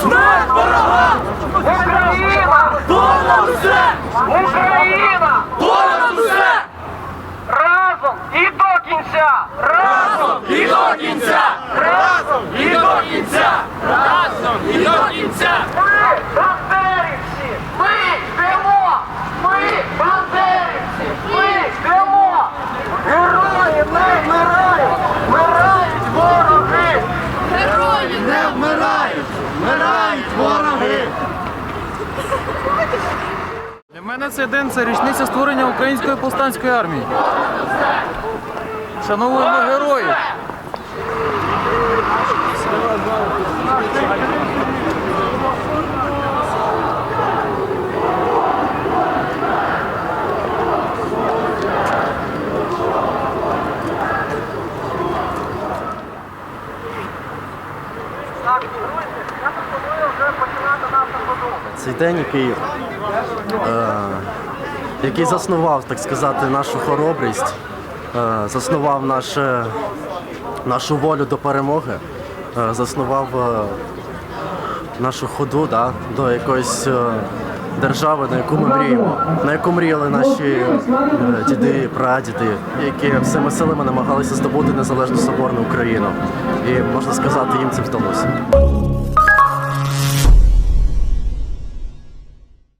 Смерть ворога! Україна! Понад все! Україна! Понад усе! Разом і до кінця! Разом і до кінця! Разом і до кінця! Для мене цей день це річниця створення української повстанської армії. Шановуємо героїв! Цей день, який, е, який заснував, так сказати, нашу хоробрість, е, заснував наше, нашу волю до перемоги, е, заснував е, нашу ходу да, до якоїсь е, держави, на яку ми мріємо, на яку мріяли наші е, діди, прадіди, які всіми силами намагалися здобути незалежну соборну Україну. І можна сказати, їм це вдалося.